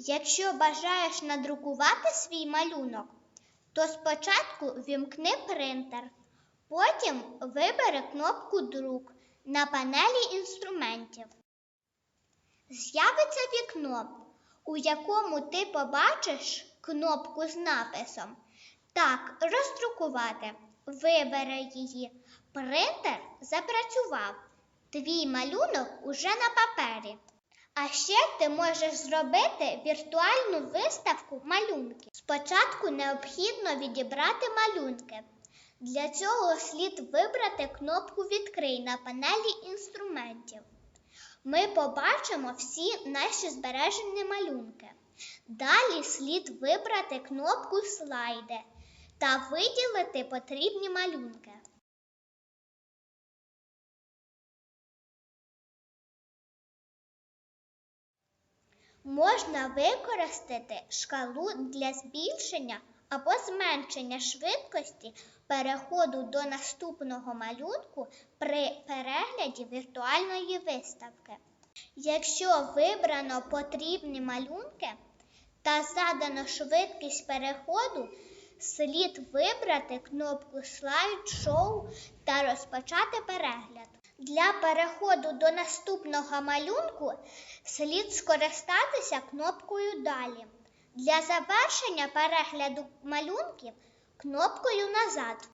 Якщо бажаєш надрукувати свій малюнок, то спочатку вімкни принтер, потім вибери кнопку Друк на панелі інструментів. З'явиться вікно, у якому ти побачиш кнопку з написом Так, роздрукувати. Вибери її. Принтер запрацював. Твій малюнок уже на папері. А ще ти можеш зробити віртуальну виставку малюнків. Спочатку необхідно відібрати малюнки. Для цього слід вибрати кнопку Відкрий на панелі інструментів. Ми побачимо всі наші збережені малюнки. Далі слід вибрати кнопку Слайди та виділити потрібні малюнки. Можна використати шкалу для збільшення або зменшення швидкості переходу до наступного малюнку при перегляді віртуальної виставки. Якщо вибрано потрібні малюнки та задано швидкість переходу, слід вибрати кнопку слайд-шоу та розпочати перегляд. Для переходу до наступного малюнку слід скористатися кнопкою Далі. Для завершення перегляду малюнків кнопкою назад.